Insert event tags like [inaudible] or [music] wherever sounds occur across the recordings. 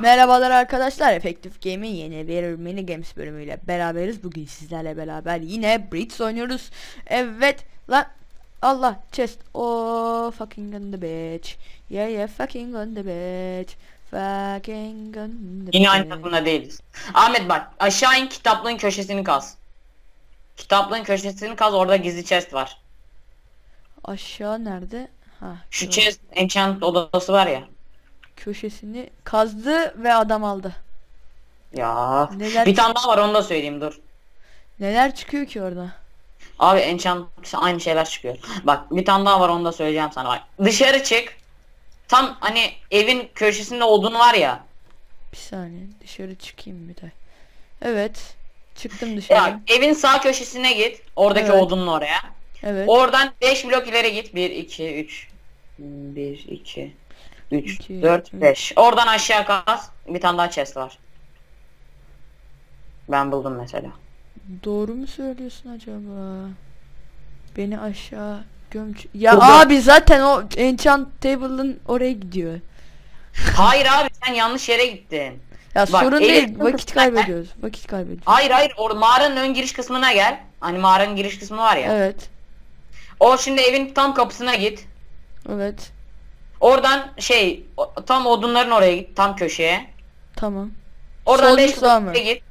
Merhabalar arkadaşlar. Effective Game'in yeni bir mini games bölümüyle beraberiz. Bugün sizlerle beraber yine Brits oynuyoruz. Evet lan Allah chest. Oh fucking on the beach. Yeah yeah fucking on the beach. Fucking on the Yine aynı takımda değiliz. Ahmet bak aşağı in kitaplığın köşesini kaz. Kitaplığın köşesini kaz orada gizli chest var. Aşağı nerede? Ha. Şu chest enchant odası var ya. Köşesini kazdı ve adam aldı. Ya. Neler- Bir tane daha var onu da söyleyeyim dur. Neler çıkıyor ki orada? Abi enchant aynı şeyler çıkıyor. Bak bir tane daha var onu da söyleyeceğim sana bak. Dışarı çık. Tam hani evin köşesinde olduğunu var ya. Bir saniye dışarı çıkayım bir de. Evet. Çıktım dışarı. Ya evin sağ köşesine git. Oradaki Evet. odunun oraya. Evet. Oradan 5 blok ileri git. 1 2 3 1 2 3 İki, 4 üç. 5. Oradan aşağı kaz. Bir tane daha chest var. Ben buldum mesela. Doğru mu söylüyorsun acaba? Beni aşağı gömç... Ya Burada- abi zaten o enchant table'ın oraya gidiyor. Hayır abi sen yanlış yere gittin. Ya Bak, sorun değil. Vakit kaybediyoruz. Vakit kaybediyoruz. Hayır hayır or mağaranın ön giriş kısmına gel. Hani mağaranın giriş kısmı var ya. Evet. O şimdi evin tam kapısına git. Evet. Oradan şey o- tam odunların oraya git tam köşeye. Tamam. Oradan Sol 5 mu, sağ mı? blok ileri git.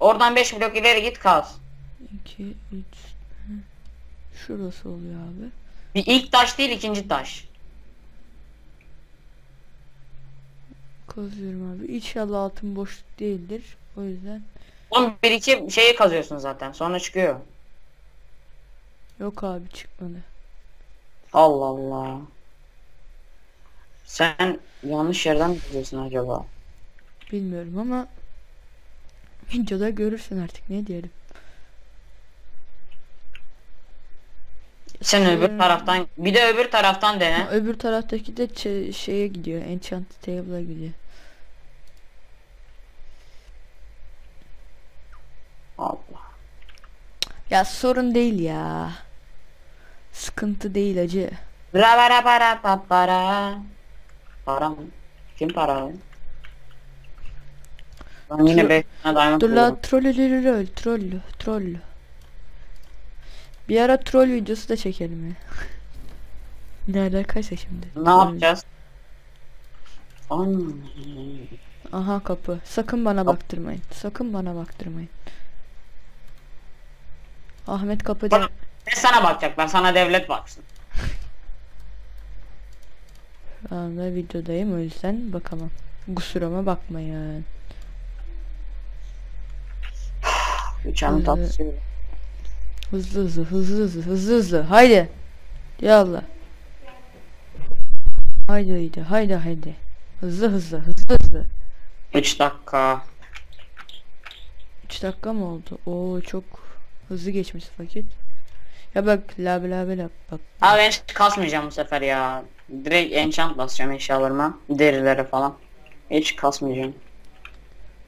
Oradan 5 blok ileri git kaz. 2 3 Şurası oluyor abi. Bir ilk taş değil ikinci taş. Kazıyorum abi. İnşallah altın boş değildir. O yüzden 11 2 şeyi kazıyorsun zaten. Sonra çıkıyor. yok abi çıkmadı. Allah Allah. Sen yanlış yerden mi kazıyorsun acaba? Bilmiyorum ama videoda görürsün artık ne diyelim. Sen öbür taraftan bir de öbür taraftan dene. Öbür taraftaki de şeye gidiyor. Enchant table'a gidiyor. Allah. Ya sorun değil ya. Sıkıntı değil acı. Ra para para pa para. Para mı? Kim para? o? Ben yine Tro- 5 tane diamond Dur buldum. la trollü rol trollü trollü. Bir ara troll videosu da çekelim ya. [laughs] ne alakaysa şimdi. Ne yapacağız? An- Aha kapı. Sakın bana baktırmayın. Sakın bana baktırmayın. Ahmet kapıda. Bana- Ne sana bakacaklar? Sana devlet baksın. Şu anda videodayım o yüzden bakamam. Kusuruma bakmayın. Uçağın tatlısı. Hızlı hızlı hızlı hızlı hızlı hızlı. Haydi. Yallah. Haydi haydi haydi haydi. Hızlı hızlı hızlı hızlı. 3 dakika. 3 dakika mı oldu? Oo çok hızlı geçmiş vakit. Ya bak la la la bak. Abi ben kasmayacağım bu sefer ya. Direkt enchant basacağım eşyalarıma. Derilere falan. Hiç kasmayacağım.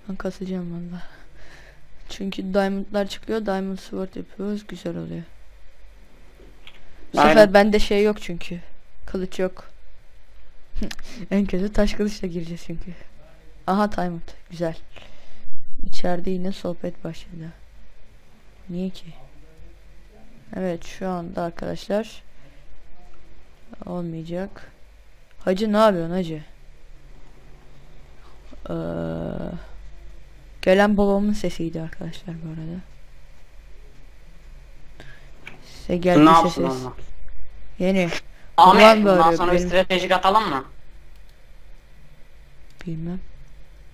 Ben kasacağım valla. Çünkü diamondlar çıkıyor. Diamond sword yapıyoruz. Güzel oluyor. Bu Aynen. sefer bende şey yok çünkü. Kılıç yok. [laughs] en kötü taş kılıçla gireceğiz çünkü. Aha diamond. Güzel. İçeride yine sohbet başladı. Niye ki? Evet şu anda arkadaşlar olmayacak. Hacı ne yapıyorsun hacı? Ee, gelen babamın sesiydi arkadaşlar bu arada. Size ne geldi yapsın ses. onunla? Yeni. Ahmet bundan sonra benim- stratejik atalım mı? Bilmem.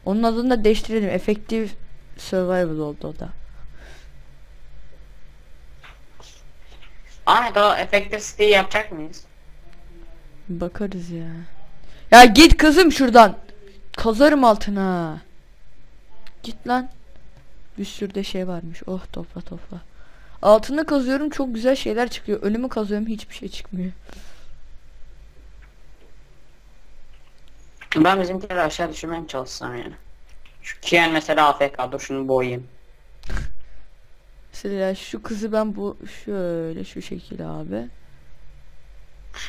Onun adını da değiştirelim. Effective Survival oldu o da. Ahmet o efektif yapacak mıyız? Bakarız ya. Ya git kızım şuradan. Kazarım altına. Git lan. Bir sürü de şey varmış. Oh topla topla. Altını kazıyorum çok güzel şeyler çıkıyor. Önümü kazıyorum hiçbir şey çıkmıyor. Ben bizimkileri aşağı düşürmeye mi çalışsam yani? Şu Kian mesela AFK dur şunu boyayayım. Mesela şu kızı ben bu şöyle şu şekilde abi.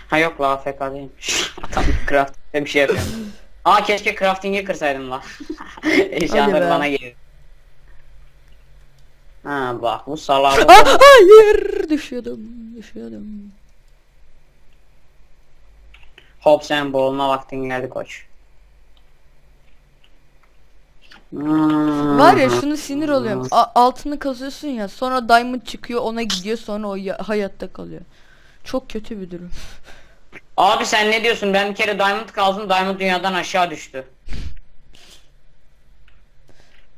Ha yok la AFK değilmiş. [laughs] Adam craft bir şey yapıyor. Aa keşke crafting'i kırsaydım lan. [laughs] Eşyalar bana geliyor. Ha bak bu salak. [laughs] Ah, hayır düşüyordum düşüyordum. Hop sen boğulma vaktin geldi koç. Hmm. Var ya şunu sinir oluyorum. A- altını kazıyorsun ya sonra diamond çıkıyor ona gidiyor sonra o ya- hayatta kalıyor. Çok kötü bir durum. Abi sen ne diyorsun? Ben bir kere diamond kazdım. Diamond dünyadan aşağı düştü.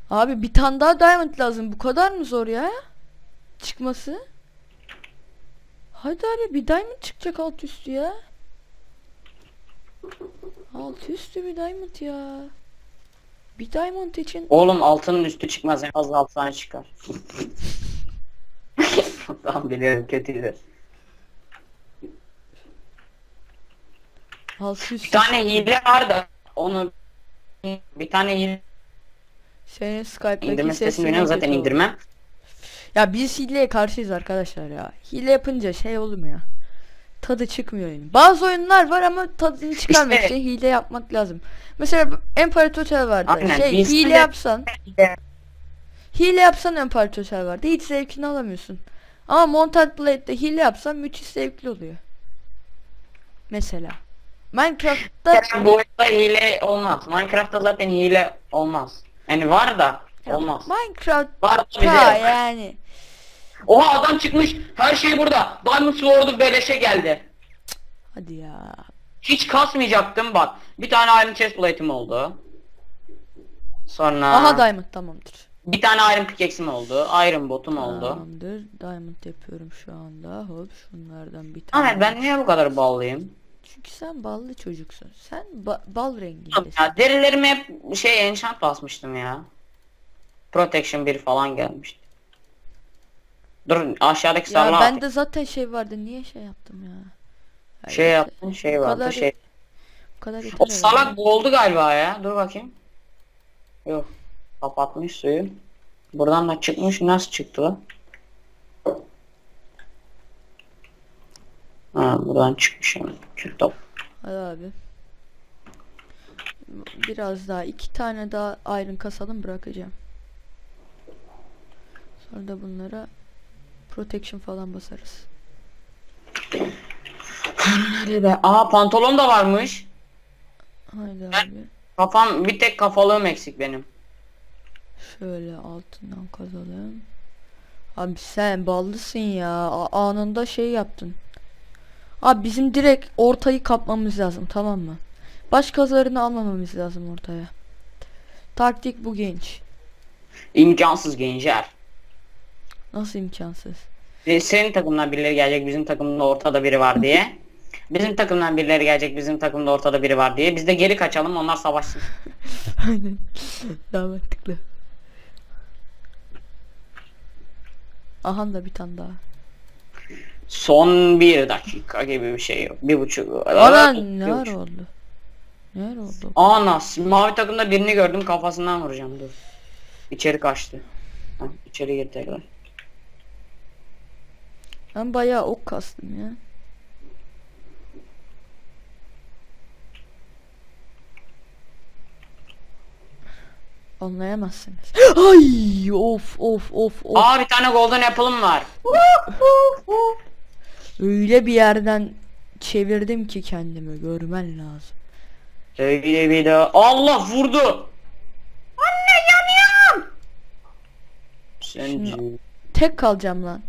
Abi bir tane daha diamond lazım. Bu kadar mı zor ya? Çıkması? Hadi abi bir diamond çıkacak alt üstü ya. Alt üstü bir diamond ya. Bir diamond için Oğlum altının üstü çıkmaz. En fazla altı tane çıkar. [laughs] tamam biliyorum kötüydü. Alt üstü. Bir tane hile var da onu bir tane hile Senin Skype'daki indirme sitesini sesin çok zaten indirmem. Ya biz hileye karşıyız arkadaşlar ya. Hile yapınca şey olmuyor. Tadı çıkmıyor oyunun. Bazı oyunlar var ama tadını çıkarmak İşte- için hile yapmak lazım. Mesela Empire Total vardı. Aynen, Şey biz hile yapsan hile yapsan Empire Total vardı. Hiç zevkini alamıyorsun. Ama Mountain Blade'de hile yapsan müthiş zevkli oluyor. Mesela. Minecraft'ta Bu oyunda hile olmaz. Minecraft'ta zaten hile olmaz. Yani var da olmaz. Minecraft Var yok. yani. Oha adam çıkmış. Her şey burada. Diamond Sword'u beleşe geldi. Hadi ya. Hiç kasmayacaktım bak. Bir tane Iron Chest Plate'im oldu. Sonra Aha Diamond tamamdır. bir tane Iron Pickaxe'im oldu. Iron Bot'um oldu. Tamamdır. Diamond yapıyorum şu anda. Hop şunlardan bir tane. Ahmet ben niye bu kadar ballıyım? Çünkü sen ballı çocuksun. Sen ba- bal rengindesin. Ya derilerime hep şey enchant basmıştım ya. Protection 1 falan gelmişti. Dur aşağıdaki Ya sarla bende zaten şey vardı. Niye şey yaptım ya? Hayır, şey yaptın şey bu vardı kadar- şey. Bu kadar yeter O herhalde. salak boğuldu galiba ya. Dur bakayım. Yok. Kapatmış suyu. Buradan da çıkmış. Nasıl çıktı lan? Ha buradan çıkmış hemen. Kül top. Hadi abi. Biraz daha iki tane daha iron kasalım bırakacağım. Sonra da bunlara protection falan basarız. Be. Aa pantolon da varmış. Haydi abi. Kafam bir tek kafalığım eksik benim. Şöyle altından kazalım. Abi sen ballısın ya. A- anında şey yaptın. Abi bizim direkt ortayı kapmamız lazım tamam mı? Baş kazarını almamamız lazım ortaya. Taktik bu genç. İmkansız gençler. Nasıl imkansız? E, Senin takımdan birileri gelecek bizim takımda ortada biri var diye. Bizim takımdan birileri gelecek bizim takımda ortada biri var diye. Biz de geri kaçalım onlar savaşsın. [laughs] Aynen. Daha mantıklı. Aha da bir tane daha. Son bir dakika gibi bir şey yok. Bir buçuk. Ana Bir ne ara buçuk. oldu? Ne ara oldu? Anas. Mavi takımda birini gördüm kafasından vuracağım dur. İçeri kaçtı. Heh, içeri girdi tekrar. Ben bayağı ok kastım ya. Anlayamazsınız. [gasps] Ay of of of of. Aa bir tane golden apple'ım var. Öyle bir yerden çevirdim ki kendimi görmen lazım. Sevgili bir de Allah vurdu. Anne yanıyorum. Sen, Şimdi- Tek kalacağım lan.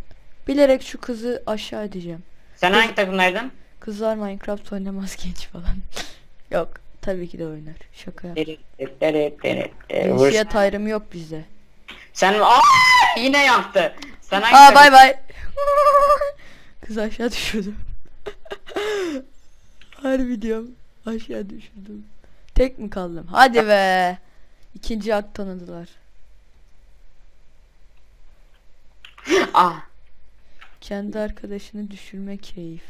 Bilerek şu kızı aşağı edeceğim. sen hangi takımdaydın? Kızlar Minecraft oynamaz genç falan. [laughs] Yok tabii ki de oynar. Şaka yap. Cinsiyet ayrımı yok bizde. Sen aa yine yaktı. Sen hangi Aa bay bay. [laughs] Kız aşağı düşürdüm. [laughs] Harbi diyorum. Aşağı düşürdüm. Tek mi kaldım? Hadi be. İkinci hak tanıdılar. Ah. Kendi arkadaşını düşürme keyif.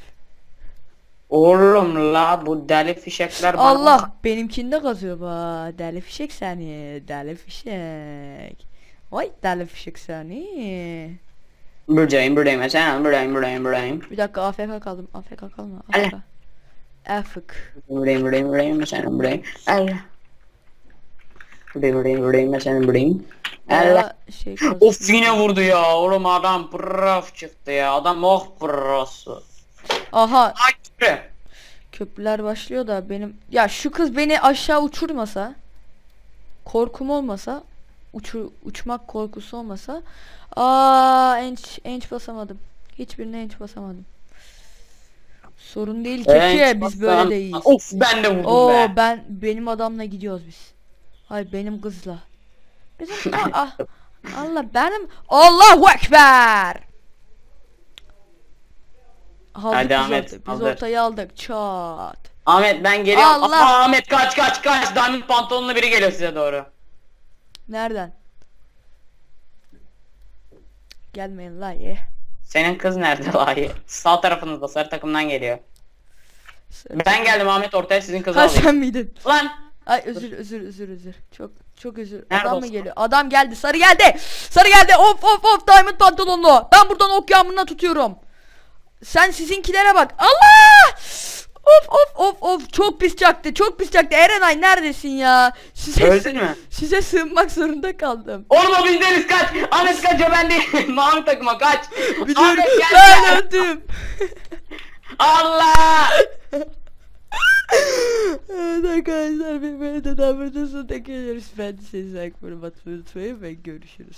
Oğlum la bu deli fişekler bana- Allah benimkinde kazıyor ba. Deli fişek seni. Deli fişek. Vay deli fişek seni. Buradayım buradayım sen buradayım buradayım buradayım. Bir dakika AFK kaldım. AFK kalma. AFK. Afık. Buradayım buradayım buradayım sen buradayım. Allah. Buradayım buradayım buradayım senin buradayım. Allah. Şey [gasps] Of yine vurdu ya. Oğlum adam prof çıktı ya. Adam oh prosu. Aha Ay köprüler başlıyor da benim ya şu kız beni aşağı uçurmasa korkum olmasa uçu, uçmak korkusu olmasa aa enç enç basamadım. Hiçbirine enç basamadım. Sorun değil ki Evet, biz böyle deyiz. Of ben de vurdum Oo be. ben benim adamla gidiyoruz biz. Hayır benim kızla. Bizim [laughs] aa, Allah benim Allahu ekber. Aldık Hadi biz, Ahmet, orta- biz ortayı aldık. Çat. Ahmet ben geliyorum. Allah! Aa, Ahmet kaç kaç kaç. Diamond pantolonlu biri geliyor size doğru. Nereden? Gelmeyin la ye. Senin kız nerede lahi? Sağ tarafınızda sarı takımdan geliyor. Ben geldim Ahmet ortaya sizin kızı Ha alayım. sen miydin? Lan Ay özür özür özür özür. Çok çok özür. Nerede Adam mı geliyor? Adam geldi. Sarı geldi. Sarı geldi. Of of of diamond pantolonlu. Ben buradan ok yağmuruna tutuyorum. Sen sizinkilere bak. Allah! Of of of of çok pis çaktı. Çok pis çaktı. Erenay neredesin ya? Size öldün mü? size sığınmak zorunda kaldım. Oğlum o bizdeniz kaç. Ahmet kaç o ben değil. [laughs] Mavi takıma kaç. Biliyorum. Ahmet gel Ben gel. öldüm. [laughs] Allah. evet arkadaşlar bir beni de burada sonuna geliyoruz. Ben de sizi like, unutmayın ve görüşürüz.